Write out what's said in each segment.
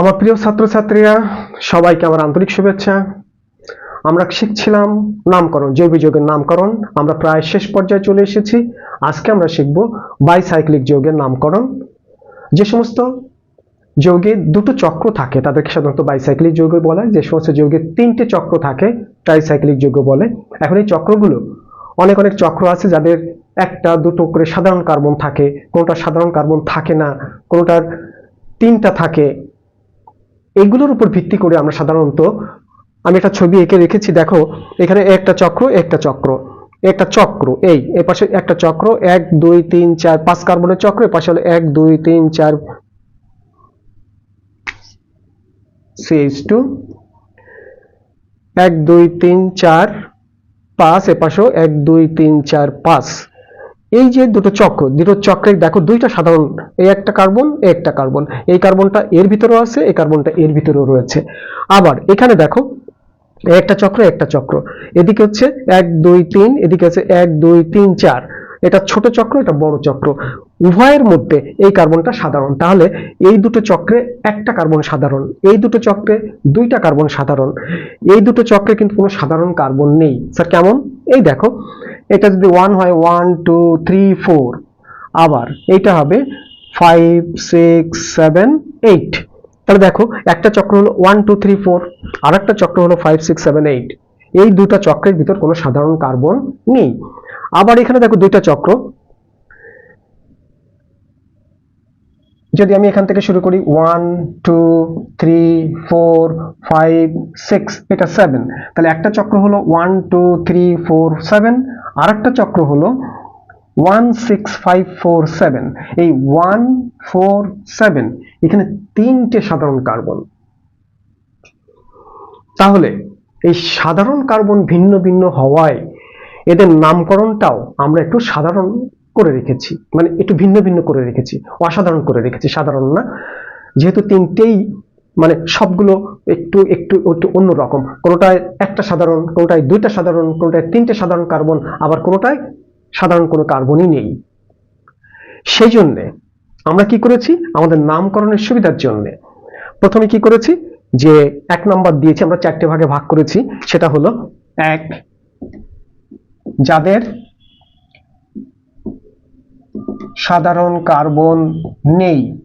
আমার প্রিয় ছাত্রছাত্রীরা, সবাইকে আমার আন্তরিক শুভেচ্ছা। আমরা শিখছিলাম নামকরণ জৈব যৌগের নামকরণ। আমরা প্রায় শেষ পর্যায়ে চলে এসেছি। আজকে আমরা শিখব বাইসাইক্লিক যৌগের নামকরণ। যে সমস্ত যৌগে দুটো চক্র থাকে, তাদেরকে সাধারণত বাইসাইক্লিক যৌগ বলা। যে সমস্ত যৌগে তিনটে চক্র থাকে, ট্রাইসাইক্লিক যৌগ বলে। এখন এই চক্রগুলো, অনেক অনেক চক্র আছে যাদের একটা, দুটো করে সাধারণ কার্বন থাকে। কোনোটা সাধারণ কার্বন থাকে না, কোনোটার তিনটা থাকে এগুলোর উপর ভিত্তি করে আমরা সাধারণত, আমি একটা ছবি এঁকে রেখেছি, দেখো, এখানে একটা চক্র একটা চক্র একটা চক্র, এই, এ পাশে একটা চক্র, এক, দুই, তিন, চার, পাঁচ কার্বনের চক্র, এ পাশে হলো এক, দুই, তিন, চার সিএইচ টু এক, দুই, তিন, চার, পাঁচ, এ পাশেও এক, দুই, তিন, চার, পাঁচ। এই যে দুটো চক্র, দুটো চক্রে দেখো দুইটা সাধারণ এই একটা কার্বন এই একটা কার্বন। এই কার্বনটা এর ভিতরেও আছে, এই কার্বনটা এর ভিতরেও রয়েছে। আবার এখানে দেখো একটা চক্র একটা চক্র। এদিকে হচ্ছে এক, দুই, তিন, এদিকে হচ্ছে এক, দুই, তিন, চার। এটা ছোট চক্র, এটা বড় চক্র। উভয়ের মধ্যে এই কার্বনটা সাধারণ। তাহলে এই দুটো চক্রে একটা কার্বন সাধারণ, এই দুটো চক্রে দুইটা কার্বন সাধারণ। এই দুটো চক্রে কিন্তু কোনো সাধারণ কার্বন নেই। স্যার, কেমন? এই দেখো এটা যদি ওয়ান হয় ওয়ান টু থ্রি ফোর আবার এইটা হবে ফাইভ সিক্স সেভেন এইট তাহলে দেখো, একটা চক্র হলো ওয়ান টু থ্রি ফোর আর একটা চক্র হলো ফাইভ সিক্স সেভেন এইট এই দুটা চক্রের ভিতর কোনো সাধারণ কার্বন নেই। আবার এখানে দেখো দুইটা চক্র। যদি আমি এখান থেকে শুরু করি one two three four five six এটা সেভেন তাহলে একটা চক্র হলো one two three four seven আর একটা চক্র হলো one six five four seven এই ওয়ান ফোর সেভেন এখানে তিনটে সাধারণ কার্বন। তাহলে এই সাধারণ কার্বন ভিন্ন ভিন্ন হওয়ায় এদের নামকরণটাও আমরা একটু সাধারণ করে রেখেছি। মানে একটু ভিন্ন ভিন্ন করে রেখেছি। অসাধারণ করে রেখেছি, সাধারণ না। যেহেতু তিনটেই মানে সবগুলো একটু একটু একটু অন্যরকম কোনোটায় একটা সাধারণ, কোনোটায় দুইটা সাধারণ, কোনোটায় তিনটে সাধারণ কার্বন, আবার কোনোটায় সাধারণ কোনো কার্বনই নেই। সেই জন্যে আমরা কি করেছি? আমাদের নামকরণের সুবিধার জন্যে। প্রথমে কি করেছি? যে এক নাম্বার দিয়েছি, আমরা চারটে ভাগে ভাগ করেছি। সেটা হলো এক, যাদের সাধারণ কার্বন নেই।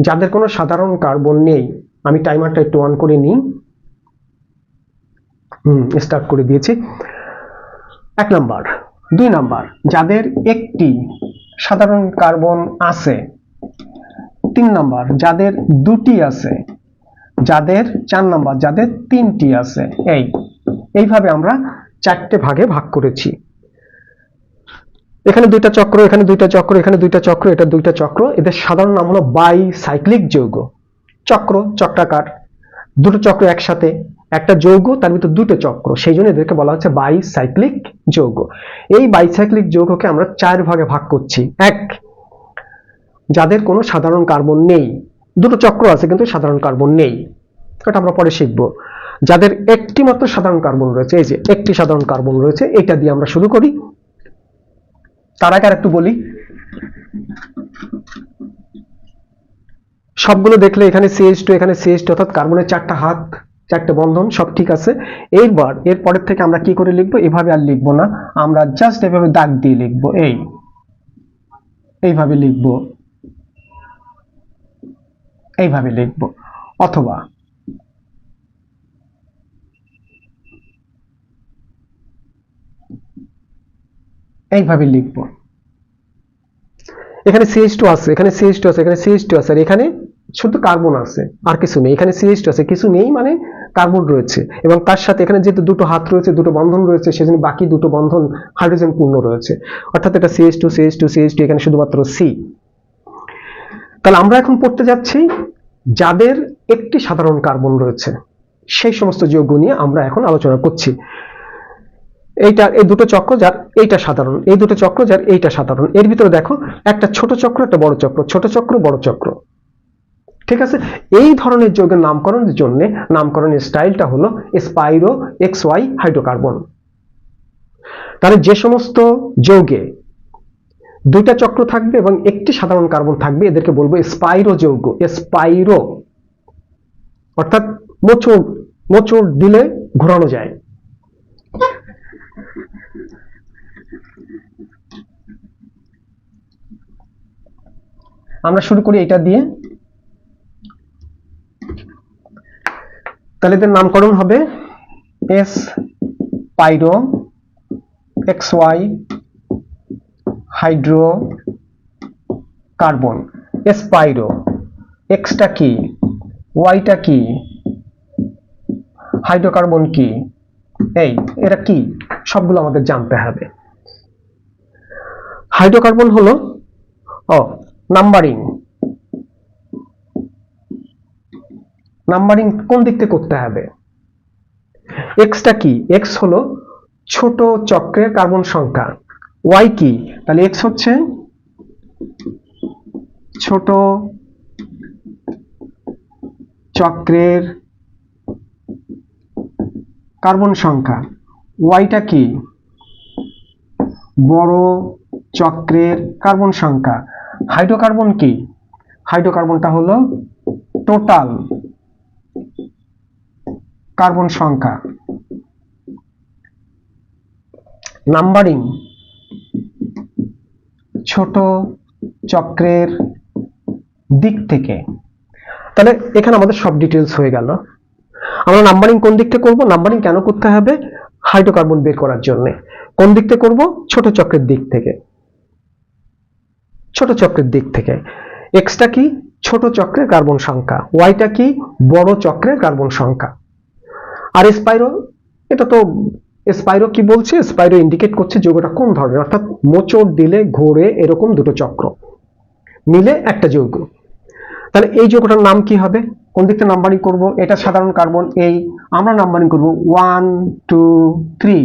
যাদের কোনো সাধারণ কার্বন নেই, আমি টাইমারটা একটু অন করে নিই। হুম স্টার্ট করে দিয়েছি। এক নাম্বার। দুই নাম্বার। যাদের একটি সাধারণ কার্বন আছে। তিন নাম্বার। যাদের দুটি আছে। যাদের চার নাম্বার। যাদের তিনটি আছে। এই, এইভাবে আমরা চারটে ভাগে ভাগ করেছি। এখানে দুইটা চক্র, এখানে দুইটা চক্র, এখানে দুইটা চক্র, এটা দুইটা চক্র। এদের সাধারণ নাম হলো বাই সাইক্লিক যৌগ। চক্র, চক্রাকার, দুটো চক্র একসাথে, একটা যৌগ, তার ভিতর দুটো চক্র। সেই জন্য এদেরকে বলা হচ্ছে বাই সাইক্লিক যৌগ। এই বাইসাইক্লিক যৌগকে আমরা চার ভাগে ভাগ করছি। এক, যাদের কোনো সাধারণ কার্বন নেই। দুটো চক্র আছে, কিন্তু সাধারণ কার্বন নেই। এটা আমরা পরে শিখব। যাদের একটি মাত্র সাধারণ কার্বন রয়েছে, এই যে একটি সাধারণ কার্বন রয়েছে, এটা দিয়ে আমরা শুরু করি। তার আগে একটু বলি। সবগুলো দেখলে এখানে সিএইচ টু এখানে সিএইচ টু অর্থাৎ কার্বনের চারটা হাত, চারটে বন্ধন, সব ঠিক আছে। এইবার এর পরের থেকে আমরা কি করে লিখব? এভাবে আর লিখব না। আমরা জাস্ট এভাবে দাগ দিয়ে লিখব। এই, এইভাবে লিখব। এইভাবে লিখব। অথবা এইভাবে লিখব। এখানে সিএইচ টু আছে, এখানে সিএইচ টু আছে, এখানে সিএইচ টু আছে, আর এখানে শুধু কার্বন আছে, আর কিছু নেই। এখানে সিএইচ টু আছে, কিছু নেই মানে কার্বন রয়েছে। এবং তার সাথে এখানে যেহেতু দুটো হাত রয়েছে, দুটো বন্ধন রয়েছে, সেজন্য বাকি দুটো বন্ধন হাইড্রোজেন পূর্ণ রয়েছে। অর্থাৎ এটা CH two CH two CH two এখানে শুধুমাত্র সি তাহলে আমরা এখন পড়তে যাচ্ছি যাদের একটি সাধারণ কার্বন রয়েছে। সেই সমস্ত যৌগ নিয়ে আমরা এখন আলোচনা করছি। এইটা, এই দুটো চক্র যার এইটা সাধারণ, এই দুটো চক্র যার এইটা সাধারণ। এর ভিতরে দেখো, একটা ছোট চক্র, একটা বড় চক্র। ছোট চক্র, বড় চক্র। ঠিক আছে? এই ধরনের যৌগের নামকরণের জন্য নামকরণের স্টাইলটা হলো স্পাইরো এক্স ওয়াই হাইড্রোকার্বন। তাহলে যে সমস্ত যৌগে দুইটা চক্র থাকবে এবং একটি সাধারণ কার্বন থাকবে, এদেরকে বলব স্পাইরো যৌগ, স্পাইরো। অর্থাৎ মোচড় মোচড় দিলে ঘোরানো যায়। আমরা শুরু করি এটা দিয়ে। তাহলে এদের নামকরণ হবে spiro x y hydrocarbon spiro extra কি? ওয়াইটা কি? হাইড্রোকার্বন কি? এই এরা কি? সবগুলো আমাদের জানতে হবে। হাইড্রোকার্বন হলো, ও, নাম্বারিং। নাম্বারিং কোন দিক থেকে করতে হবে? এক্সটা কি? এক্স হলো ছোট চক্রের কার্বন সংখ্যা। ওয়াই কি? তাহলে এক্স হচ্ছে ছোট চক্রের কার্বন সংখ্যা। ওয়াইটা কি? বড় চক্রের কার্বন সংখ্যা। হাইড্রোকার্বন কি? হাইড্রোকার্বনটা হলো টোটাল কার্বন সংখ্যা। নাম্বারিং। ছোট চক্রের দিক থেকে। তাহলে এখানে আমাদের সব ডিটেলস হয়ে গেল। আমরা নাম্বারিং কোন দিক থেকে করব? নাম্বারিং কেন করতে হবে? হাইড্রোকার্বন বের করার জন্য। কোন দিক থেকে করব? ছোট চক্রের দিক থেকে। ছোট চক্রের দিক থেকে। এক্সটা কি? ছোট চক্রের কার্বন সংখ্যা। ওয়াইটা কি? বড় চক্রের কার্বন সংখ্যা। আর স্পাইরো এটা তো স্পাইরো কি বলছে? স্পাইরো ইন্ডিকেট করছে যৌগটা কোন ধরনের? অর্থাৎ মোচড় দিলে ঘোরে এরকম দুটো চক্র। মিলে একটা যৌগ। তাহলে এই যৌগটার নাম কি হবে? কোন দিকটা নাম্বারিং করব? এটা সাধারণ কার্বন এই আমরা নাম্বারিং করব one two three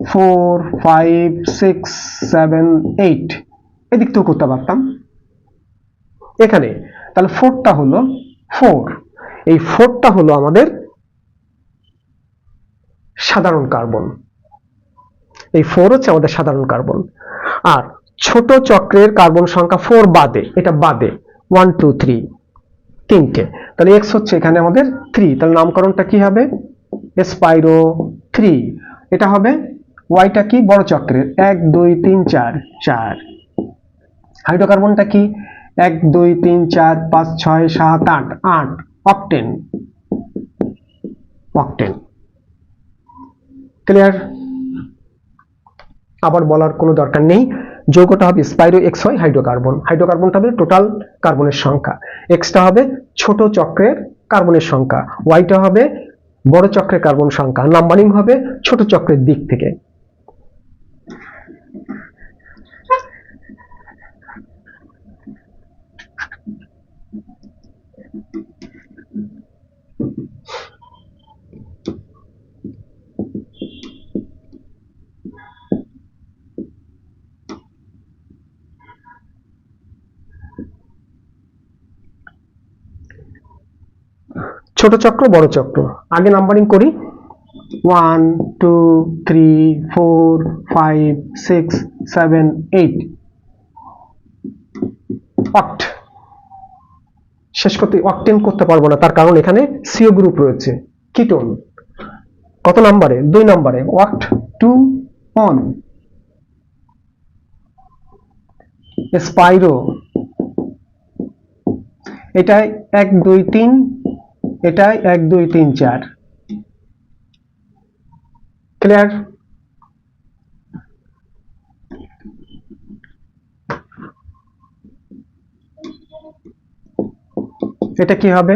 four five six seven eight এদিক থেকেও করতে পারতাম। এখানে, তাহলে ফোরটা হলো ফোর এই ফোরটা হলো আমাদের সাধারণ কার্বন এই ফোর হচ্ছে আমাদের সাধারণ কার্বন আর ছোট চক্রের কার্বন সংখ্যা ফোর বাদে, এটা বাদে ওয়ান টু থ্রি তিনটে। তাহলে এক্স হচ্ছে এখানে আমাদের থ্রি তাহলে নামকরণটা কি হবে? স্পাইরো থ্রি এটা হবে ওয়াইটা কি? বড় চক্রের। এক, দুই, তিন, চার চার। হাইড্রোকার্বনটা কি? এক, দুই, তিন, চার, পাঁচ, ছয়, সাত, আট আট অকটেন অকটেন ক্লিয়ার আবার বলার কোনো দরকার নেই। যৌগটা হবে স্পাইরো এক্স হয় হাইড্রোকার্বন। হাইড্রোকার্বনটা হবে টোটাল কার্বনের সংখ্যা। এক্সটা হবে ছোট চক্রের কার্বনের সংখ্যা। ওয়াইটা হবে বড় চক্রের কার্বন সংখ্যা। নাম্বারিং হবে ছোট চক্রের দিক থেকে। ছোট চক্র, বড় চক্র। আগে নাম্বারিং করি। One two three four five six seven eight oct শেষ করতে অক্টেন করতে পারব না, তার কারণ এখানে সিও গ্রুপ রয়েছে। কিটোন কত নাম্বারে? দুই নাম্বারে। অক্ট টু অন স্পাইরো এটাই এক, দুই, তিন এটাই এক, দুই, তিন, চার। ক্লিয়ার এটা কি হবে?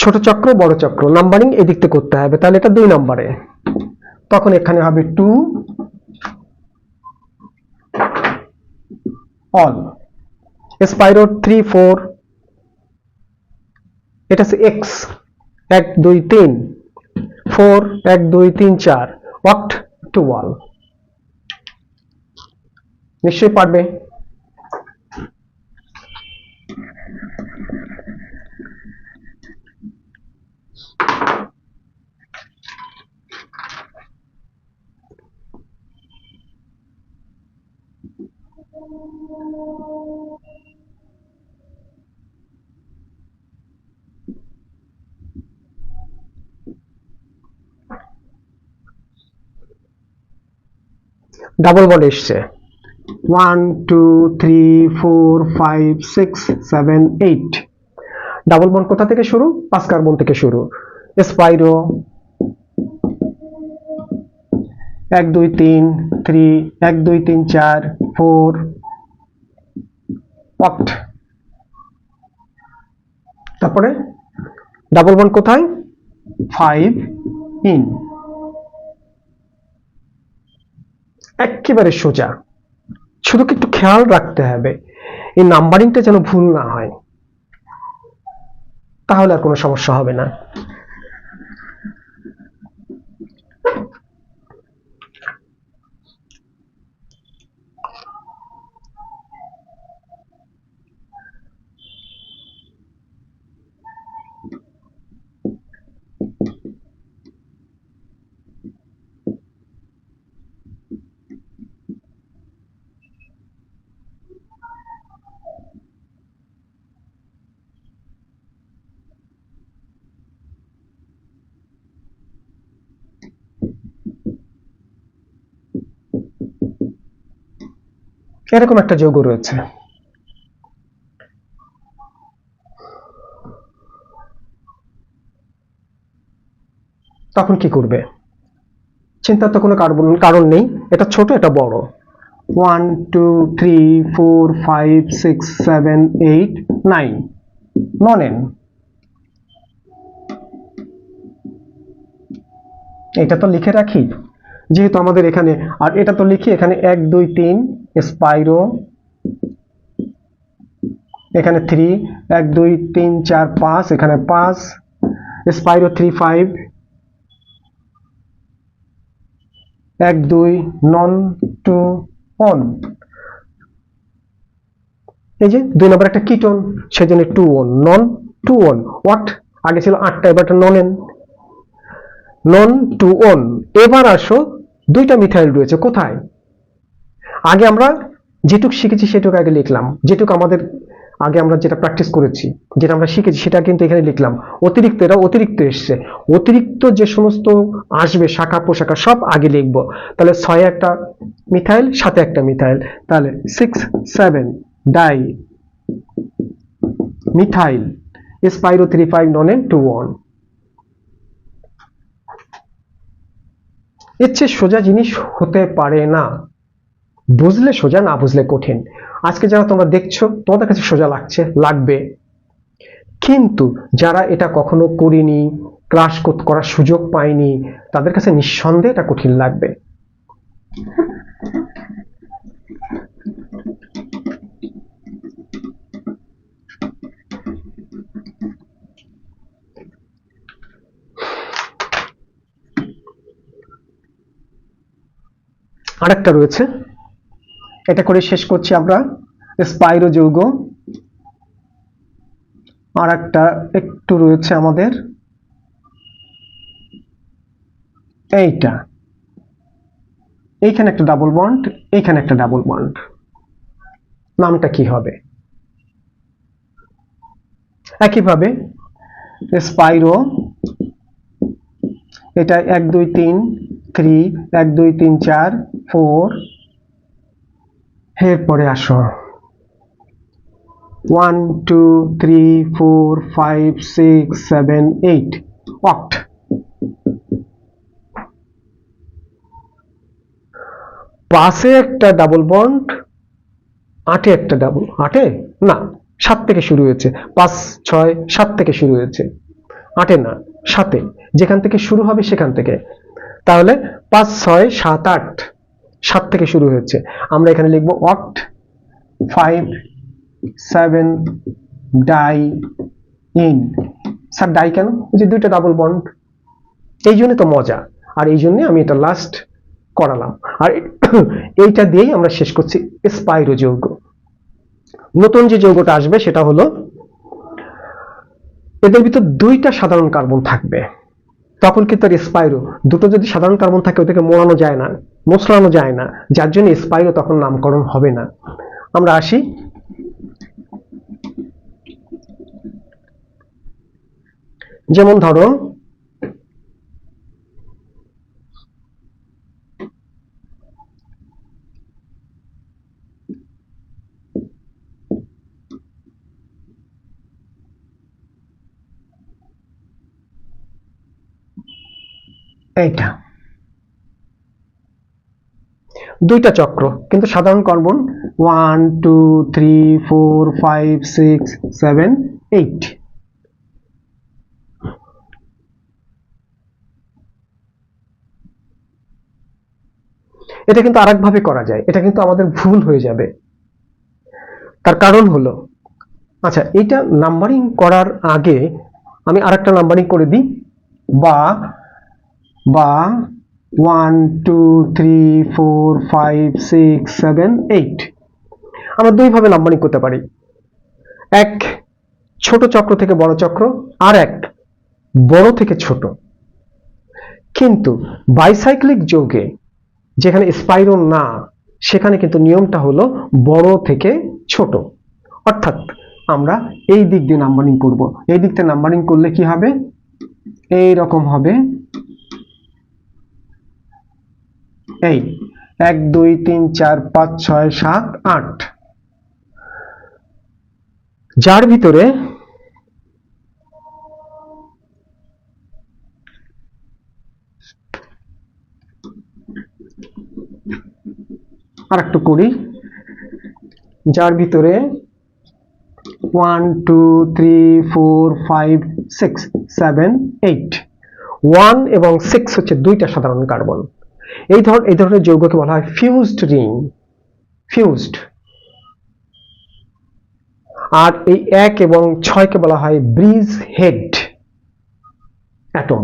ছোট চক্র, বড় চক্র। নাম্বারিং এদিক থেকে করতে হবে, তাহলে এটা দুই নম্বরে। তখন এখানে হবে টু অল স্পাইরো থ্রি ফোর এটা হচ্ছে এক্স এক দুই তিন ফোর এক দুই তিন চার ওয়াট টু ওয়াল নিশ্চয়ই পারবে Thank you. ডাবল বন্ড এসছে। One two three four five six seven eight double bond কোথা থেকে শুরু? পাঁচ কার্বন থেকে শুরু। স্পাইরো। এক দুই তিন থ্রি এক দুই তিন চার ফোর অক্ট তারপরে? ডাবল বন্ড কোথায়? ফাইভ ইন একেবারে সোজা। শুধু কি একটু খেয়াল রাখতে হবে, এই নাম্বারিংটা যেন ভুল না হয়। তাহলে আর কোনো সমস্যা হবে না। এরকম একটা যৌগ রয়েছে। তখন কি করবে? চিন্তার তো কোনো কারণ কারণ নেই। এটা ছোট, এটা বড়। One two three four five six seven eight nine nonene এটা তো লিখে রাখি। যেহেতু আমাদের এখানে, আর এটা তো লিখি এখানে এক, দুই, তিন স্পাইরো। এখানে থ্রি এক, দুই, তিন, চার, পাঁচ, এখানে পাঁচ। স্পাইরো থ্রি ফাইভ এক, দুই নন টু অন এই যে দুই নম্বর একটা কিটোন সেজন্য two one non two one what আগে ছিল আটটা, এবার non ene non two one এবার আসো, দুইটা মিথাইল রয়েছে, কোথায়? আগে আমরা যেটুক শিখেছি সেটুকু আগে লিখলাম। যেটুক আমাদের আগে আমরা যেটা প্র্যাকটিস করেছি, যেটা আমরা শিখেছি সেটা কিন্তু এখানে লিখলাম। অতিরিক্ত এটা অতিরিক্ত এসছে। অতিরিক্ত যে সমস্ত আসবে, শাখা পোশাখা সব আগে লিখব। তাহলে ছয় একটা মিথাইল, সাথে একটা মিথাইল। তাহলে six seven di methyl spiro three five non ene two ওয়ানের চেয়ে সোজা জিনিস হতে পারে না। বুঝলে সোজা, না বুঝলে কঠিন। আজকে যারা তোমরা দেখছ, তোমাদের কাছে সোজা লাগছে, লাগবে। কিন্তু যারা এটা কখনো করিনি ক্লাস করার সুযোগ পায়নি, তাদের কাছে নিঃসন্দেহে এটা কঠিন লাগবে। আরেকটা রয়েছে। এটা করে শেষ করছি আমরা। স্পাইরো যৌগ। আর একটা একটু রয়েছে আমাদের। এইটা। এইখানে একটা ডাবল বন্ড এইখানে একটা ডাবল বন্ড নামটা কি হবে? একইভাবে স্পাইরো, এটা এক, দুই, তিন থ্রি এক, দুই, তিন, চার ফোর এরপরে আসো। One two three four five six seven eight oct পাশে একটা ডাবল বন্ড আটে একটা ডাবল আটে? না, সাত থেকে শুরু হয়েছে। পাঁচ, ছয়, সাত থেকে শুরু হয়েছে। আটে না, সাতে। যেখান থেকে শুরু হবে সেখান থেকে। তাহলে পাঁচ, ছয়, সাত, আট। সাত থেকে শুরু হয়েছে। আমরা এখানে লিখব oct five seven diene sir di কেন? যে দুইটা ডাবল বন্ড এই জন্য তো মজা। আর এই জন্যে আমি এটা লাস্ট করালাম। আর এইটা দিয়েই আমরা শেষ করছি স্পাইরো যৌগ। নতুন যে যৌগটা আসবে সেটা হলো, এদের ভিতর দুইটা সাধারণ কার্বন থাকবে। তখন কিন্তু আর স্পাইরো দুটো যদি সাধারণ কার্বন থাকে ওদেরকে মোড়ানো যায় না মোছড়ানো যায় না, যার জন্য স্পাইরো তখন নামকরণ হবে না। আমরা আসি। যেমন ধরো এইটা। দুইটা চক্র, কিন্তু সাধারণ carbon one two three four five six seven eight এটা কিন্তু আরেকভাবে করা যায়, এটা কিন্তু আমাদের ভুল হয়ে যাবে। তার কারণ হলো আচ্ছা এটা নাম্বারিং করার আগে আমি আরেকটা নাম্বারিং করে দিই, বা বা one two three four five six seven eight আমরা দুইভাবে নাম্বারিং করতে পারি। এক, ছোট চক্র থেকে বড় চক্র, আর এক, বড় থেকে ছোট। কিন্তু বাইসাইক্লিক যোগে, যেখানে স্পাইরো না, সেখানে কিন্তু নিয়মটা হলো বড় থেকে ছোট। অর্থাৎ আমরা এই দিক দিয়ে নাম্বারিং করব। এই দিক থেকে নাম্বারিং করলে কি হবে? এই রকম হবে এই, এক, দুই, তিন, চার, পাঁচ, ছয়, সাত, আট। যার ভিতরে আর একটু করি, যার ভিতরে one, two, three, four, five, six, seven, eight. One এবং সিক্স হচ্ছে দুইটা সাধারণ কার্বন। এই ধর, এই ধরনের যৌগকে বলা হয় ফিউজড রিং ফিউজড আর এই এক এবং ছয়কে বলা হয় ব্রিজ হেড অ্যাটম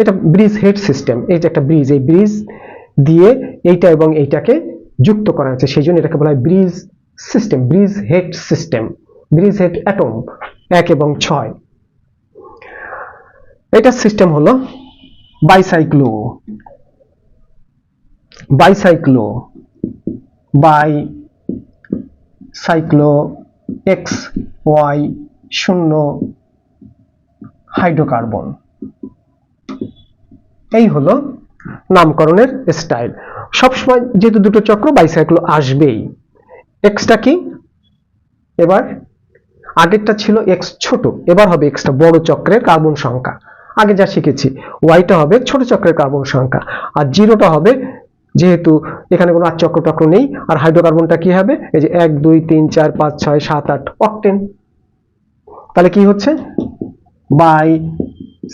এটা ব্রিজ হেড সিস্টেম এটা একটা ব্রিজ এই ব্রিজ দিয়ে এইটা এবং এইটাকে যুক্ত করা হয়েছে, সেই জন্য এটাকে বলা হয় bridge system bridge head system bridge head atom এক এবং ছয়. এটা সিস্টেম হলো bicyclo bicyclo bicyclo x y শূন্য হাইড্রোকার্বন এই হলো নামকরণের স্টাইল সবসময় যেহেতু দুটো চক্র বাইসাইক্লো আসবেই। এক্সটা কি? এবার আগেরটা ছিল এক্স ছোট, এবার হবে এক্সটা বড় চক্রের কার্বন সংখ্যা। আগে যা শিখেছি ওয়াইটা হবে ছোট চক্রের কার্বন সংখ্যা, আর জিরোটা হবে যেহেতু এখানে কোনো আর চক্র টক্র নেই, আর হাইড্রোকার্বনটা কি হবে? এই যে এক, দুই, তিন, চার, পাঁচ, ছয়, সাত, আট, অক্টেন। তাহলে কি হচ্ছে? বাই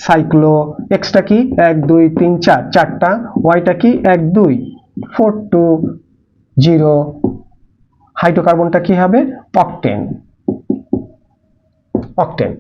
সাইক্লো এক্সটা কি? এক, দুই, তিন, চার। চারটা ওয়াইটা কি? এক, দুই, ফোর, টু, জিরো। হাইড্রোকার্বনটা কি হবে? অক্টেন। অক্টেন।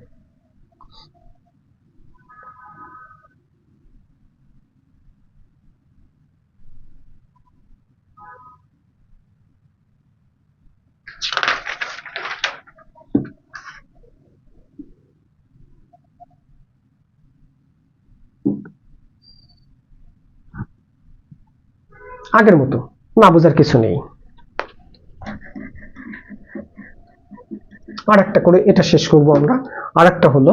আগের মতো, না বোঝার কিছু নেই। আর একটা করে এটা শেষ করব আমরা। আর একটা হলো,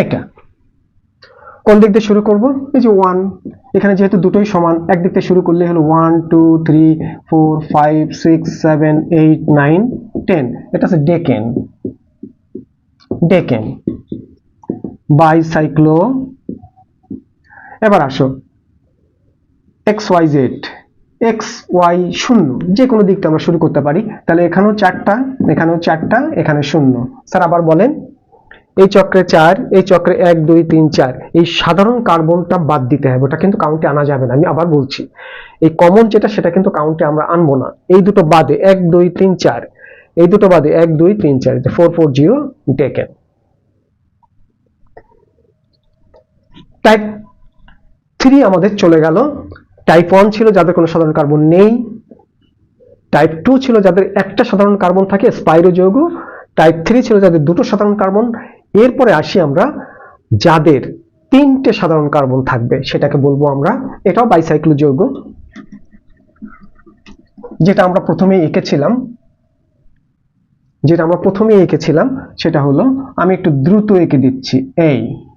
এইটা। কোন দিক দিয়ে শুরু করব? এই যে ওয়ান এখানে যেহেতু দুটোই সমান একদিক থেকে শুরু করলে হলো one two three four five six seven eight nine ten এটা হচ্ছে ডেকেন ডেকেন বাইসাইক্লো। এবার আসো। X y z, x y শূন্য যে কোনো দিকটা আমরা শুরু করতে পারি। তাহলে এখানেও চারটা এখানেও চারটা, এখানে শূন্য। স্যার আবার বলেন, এই চক্রে চার, এই চক্রে এক, দুই, তিন, চার। এই সাধারণ কার্বনটা বাদ দিতে হবে, ওটা কিন্তু কাউন্টে আনা যাবে না, আমি আবার বলছি। এই কমন যেটা, সেটা কিন্তু কাউন্টে আমরা আনব না। এই দুটো বাদে এক, দুই, তিন, চার। এই দুটো বাদে এক, দুই, তিন, চার। Four four zero taken type three আমাদের চলে গেল। টাইপ ওয়ান ছিল যাদের কোনো সাধারণ কার্বন নেই। টাইপ টু ছিল যাদের একটা সাধারণ কার্বন থাকে, স্পাইরো যৌগ। টাইপ থ্রি ছিল যাদের দুটো সাধারণ কার্বন। এরপরে আসি আমরা যাদের তিনটে সাধারণ কার্বন থাকবে, সেটাকে বলব আমরা। এটাও বাইসাইক্লো যৌগ। যেটা আমরা প্রথমে এঁকেছিলাম। যেটা আমরা প্রথমে এঁকেছিলাম, সেটা হলো, আমি একটু দ্রুত এঁকে দিচ্ছি, এই।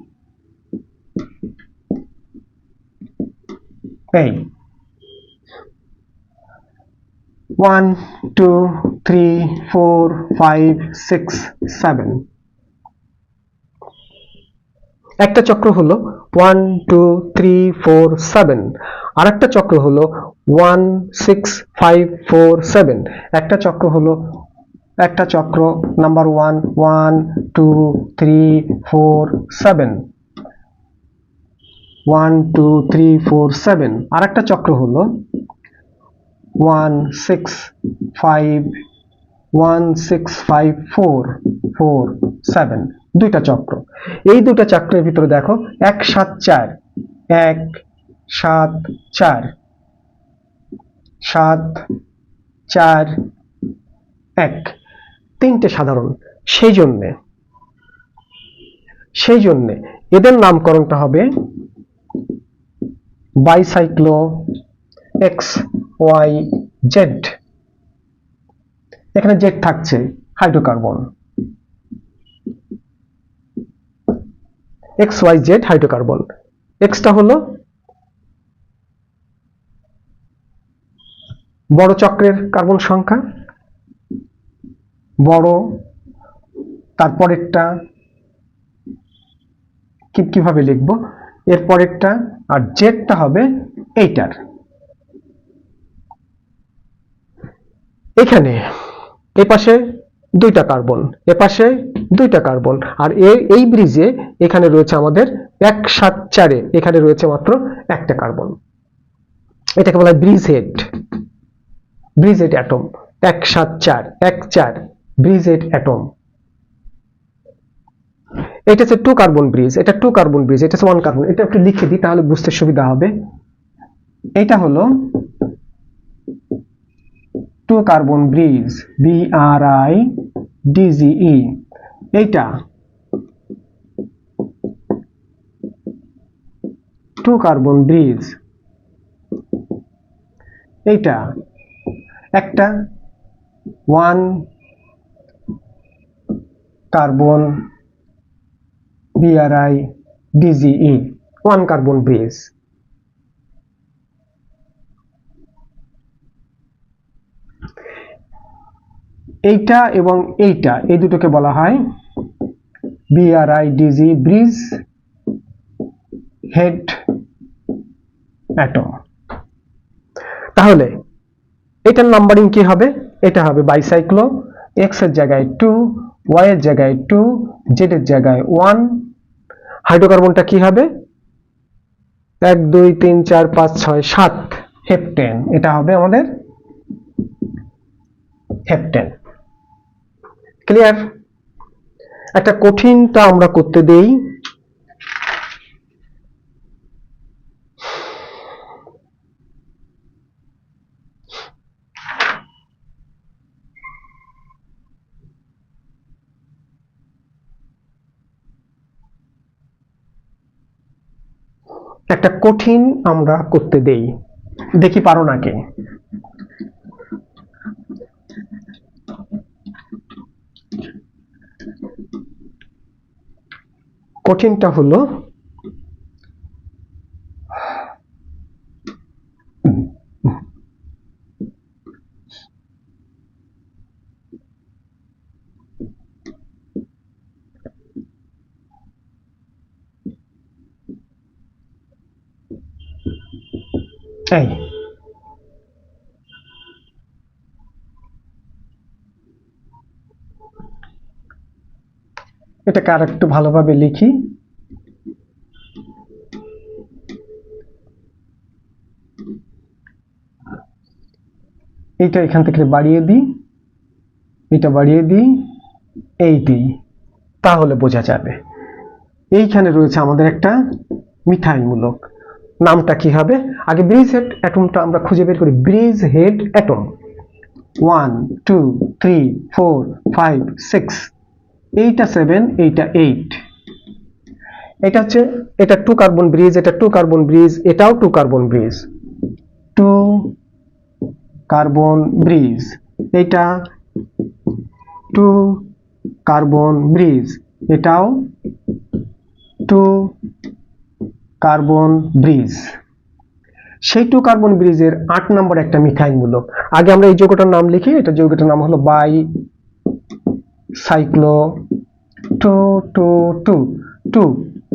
এই one two three four five six seven একটা চক্র হলো one two three four seven আর একটা চক্র হলো one six five four seven একটা চক্র হলো, একটা চক্র number one one two three four seven one two three four seven আর একটা চক্র হলো one six five one six five four four seven দুইটা চক্র। এই দুটা চক্রের ভিতরে দেখো, এক, সাত, চার। এক, সাত, চার। সাত, চার, এক। তিনটে সাধারণ। সেই জন্যে সেই জন্যে এদের নামকরণটা হবে বাইসাইক্লো এক্স ওয়াই জেড এখানে জেড থাকছে hydrocarbon x y z hydrocarbon extra হলো বড় চক্রের কার্বন সংখ্যা, বড়, তারপরেরটা কীভাবে লিখব? এর পরেরটা, আর জেডটা হবে এইটার। এখানে, এ পাশে দুইটা কার্বন, এ পাশে দুইটা কার্বন, আর এই ব্রিজে এখানে রয়েছে আমাদের এক সাত চারে, এখানে রয়েছে মাত্র একটা কার্বন। এটাকে বলা হয় bridge head. Bridge head atom এক সাত চার, এক চার, ব্রিজ হেড অ্যাটম। এটা হচ্ছে টু কার্বন ব্রিজ এটা টু কার্বন ব্রিজ এটা হচ্ছে ওয়ান কার্বন এটা একটু লিখে দিই তাহলে বুঝতে সুবিধা হবে। এটা হলো two carbon bridge B R I DGE এইটা টু কার্বন ব্রিজ এইটা একটা one carbon BRI DGE one carbon bridge এইটা এবং এইটা, এই দুটোকে বলা হয় BRI DG bridge head atom তাহলে, এটার নাম্বারিং কি হবে? এটা হবে বাইসাইক্লো এক্সের জায়গায় টু ওয়াই এর জায়গায় টু জেড এর জায়গায় ওয়ান হাইড্রোকার্বনটা কি হবে? এক, দুই, তিন, চার, পাঁচ, ছয়, সাত হেপটেন। এটা হবে আমাদের হেপটেন। ক্লিয়ার একটা কঠিনটা আমরা করতে দেই। একটা কঠিন আমরা করতে দেই। দেখি পারো নাকি? কঠিনটা হলো এই এটাকে আর একটু ভালোভাবে লিখি। এইটা এখান থেকে বাড়িয়ে দিই। এটা বাড়িয়ে দিই। এই দিই। তাহলে বোঝা যাবে। এইখানে রয়েছে আমাদের একটা মিথাইলমূলক নামটা কি হবে? আগে ব্রিজ হেড অ্যাটমটা আমরা খুঁজে বের করি। Bridge head atom one two three four five six এইটা সেভেন এইটা এইট এটা হচ্ছে, এটা টু কার্বন ব্রিজ এটা টু কার্বন ব্রিজ এটাও two carbon bridge two carbon bridge এটা টু কার্বন ব্রিজ এটাও টু কার্বন ব্রিজ। সেই টু কার্বন ব্রিজের আট নম্বর একটা মিথাইল মূলক আগে আমরা এই যৌগটার নাম লিখি এটা যৌগটার নাম হলো bicyclo two two two two,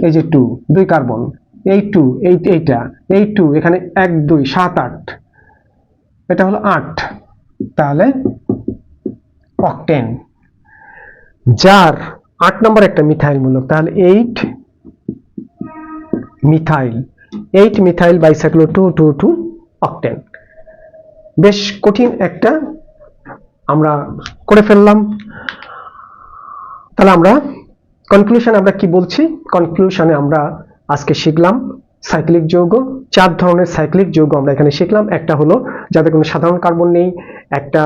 এই যে টু, দুই কার্বন, এই টু, এই, এইটা, এই টু, এখানে এক, দুই, সাত, আট, এটা হলো আট, তাহলে অকটেন। যার আট নম্বর একটা মিথাইল মূলক তাহলে eight methyl eight methyl bicyclo two two two octane বেশ কঠিন একটা আমরা করে ফেললাম। তাহলে আমরা কনক্লুশন আমরা কি বলছি? কনক্লুশনে আমরা আজকে শিখলাম সাইক্লিক যৌগ। চার ধরনের সাইক্লিক যৌগ আমরা এখানে শিখলাম। একটা হলো যাদের কোনো সাধারণ কার্বন নেই, একটা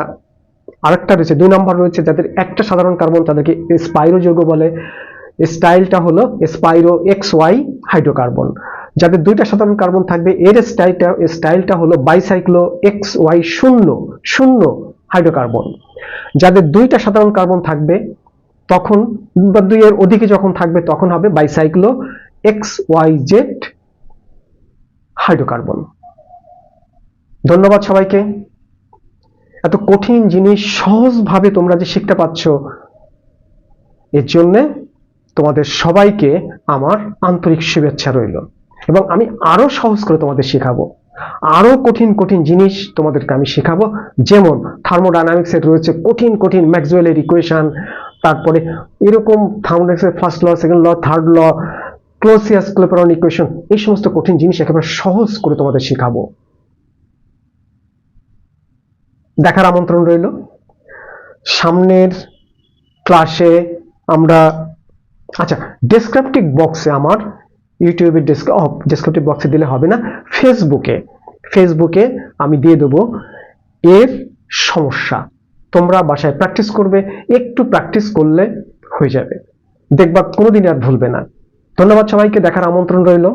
আরেকটা রয়েছে, দুই নম্বর রয়েছে যাদের একটা সাধারণ কার্বন তাদেরকে স্পাইরো যৌগ বলে। স্টাইলটা হলো স্পাইরো এক্স ওয়াই হাইড্রোকার্বন। যাদের দুইটা সাধারণ কার্বন থাকবে, এর স্টাইলটা স্টাইলটা হলো বাইসাইক্লো এক্স ওয়াই শূন্য শূন্য হাইড্রোকার্বন। যাদের দুইটা সাধারণ কার্বন থাকবে, তখন বা দুইয়ের অধিকে যখন থাকবে, তখন হবে bicyclo x y z hydrocarbon. ধন্যবাদ সবাইকে। এত কঠিন জিনিস সহজভাবে তোমরা যে শিখতে পাচ্ছ এর জন্যে তোমাদের সবাইকে আমার আন্তরিক শুভেচ্ছা রইল। এবং আমি আরও সহজ করে তোমাদের শেখাবো। আরও কঠিন কঠিন জিনিস তোমাদেরকে আমি শেখাবো। যেমন থার্মোডাইনামিক্সের রয়েছে কঠিন কঠিন ম্যাক্সওয়েলের ইকুয়েশন তারপরে এরকম থার্মোডাইনামিক্সের first law second law third law Clausius Clapeyron equation এই সমস্ত কঠিন জিনিস একেবারে সহজ করে তোমাদের শেখাবো। দেখার আমন্ত্রণ রইল। সামনের ক্লাসে আমরা আচ্ছা ডেসক্রিপটিভ বক্সে আমার ইউটিউবের ডেসক্রিপটিভ বক্সে দিলে হবে না ফেসবুকে ফেসবুকে আমি দিয়ে দেবো এর সমস্যা। তোমরা বাসায় প্র্যাকটিস করবে, একটু প্র্যাকটিস করলে হয়ে যাবে। দেখবা কোনোদিন আর ভুলবে না। ধন্যবাদ সবাইকে, দেখার আমন্ত্রণ রইল।